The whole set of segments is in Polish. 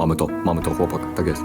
mamy to, mamy to chłopak, tak jest.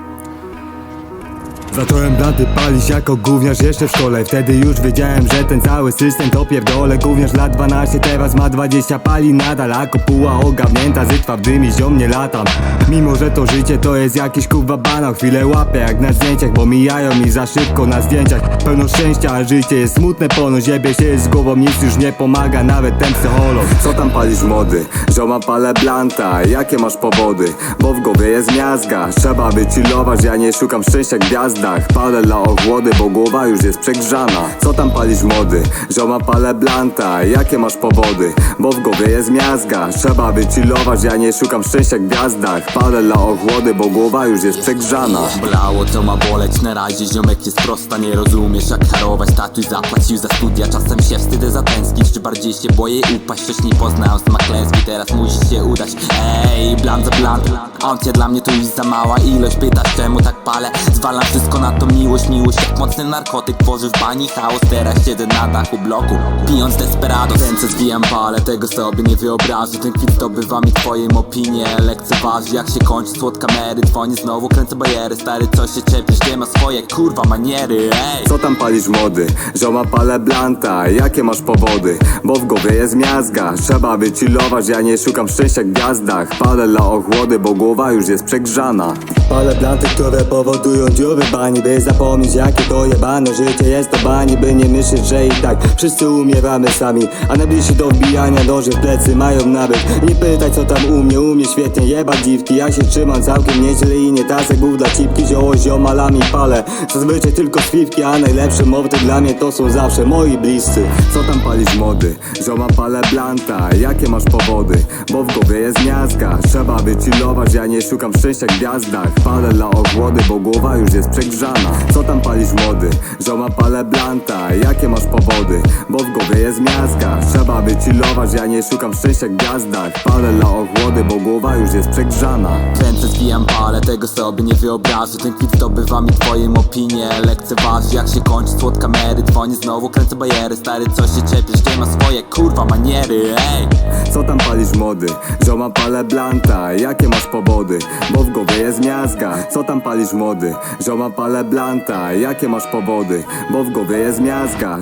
Zacząłem blanty palić jako gówniarz jeszcze w szkole. Wtedy już wiedziałem, że ten cały system to pierdolę. Gówniarz lat 12, teraz ma 20 Pali nadal, a kopuła ogarnięta Zytwa w dym i ziom nie latam Mimo, że to życie to jest jakiś kurwa banał. Chwilę łapię jak na zdjęciach, bo mijają mi za szybko na zdjęciach. Pełno szczęścia, a życie jest smutne ponoć Jebie się z głową, nic już nie pomaga, nawet ten psycholog. Co tam palisz młody? Zioma palę blanta, jakie masz powody? Bo w głowie jest miazga, trzeba wychillować Ja nie szukam szczęścia w gwiazdach Palę dla ochłody, bo głowa już jest przegrzana. Co tam palisz młody? Zioma palę blanta, jakie masz powody? Bo w głowie jest miazga, trzeba wychillować Ja nie szukam szczęścia w gwiazdach. Palę dla ochłody, bo głowa już jest przegrzana. Bolało co ma boleć, na razie ziomek jest prosta. Nie rozumiesz jak harować, tatuś zapłacił za studia. Czasem się wstydzę zatęsknić, czy bardziej się boję upaść. Wcześniej poznałem smak klęski, teraz musi się udać. Ej, bland za bland, opcja dla mnie to już za mała. Ilość Pytasz czemu tak palę, zwalam wszystko na to miłość Miłość jak mocny narkotyk, tworzy w bani chaos Teraz siedzę na dachu bloku, pijąc desperado Ręce zwijam palę, tego sobie nie wyobrażę Ten kwit zdobywa mi twoją opinię Lekceważy jak się kończy słod kamery. Dzwonię znowu, kręcę bariery Stary co się czepisz, gdzie ma swoje kurwa maniery Ej. Co tam palisz młody? Zioma palę blanta, jakie masz powody? Bo w głowie jest miazga, trzeba wychillować. Ja nie szukam szczęścia w gwiazdach. Palę dla ochłody, bo głowa już jest przegrzana Palę blanty, które powodują dziury bani By zapomnieć jakie to jebane życie jest to bani By nie myśleć, że i tak wszyscy umieramy sami. A najbliżsi do wbijania noży w plecy mają nawyk. Nie pytaj co tam u mnie, u mnie świetnie jeba dziwki. Ja się trzymam całkiem nieźle i nie tasek głów dla cipki Zioło ziomalami palę, zazwyczaj tylko śliwki A najlepsze mordy dla mnie to są zawsze moi bliscy. Co tam palisz młody? Zioma palę blanta, jakie masz powody? Bo w głowie jest miazga, trzeba wychillować Ja nie szukam szczęścia gwiazdach Palę dla ochłody, bo głowa już jest przegrzana. Co tam palisz młody? Zioma palę blanta, jakie masz powody? Bo w głowie jest miazga, trzeba wychillować Ja nie szukam szczęścia w gwiazdach. Palę dla ochłody, bo głowa już jest przegrzana. Ręce zwijam palę, tego sobie nie wyobrażę. Ten kwit zdobywa mi twoją opinię Lekceważy jak się kończy słod kamery. Dzwonię znowu, kręcę bariery Stary co się czepisz, gdzie ma swoje kurwa maniery Ej! Co tam palisz młody? Zioma palę blanta, jakie masz powody? Bo w głowie jest miazga Co tam palisz młody? Zioma palę blanta, jakie masz powody? Bo w głowie jest miazga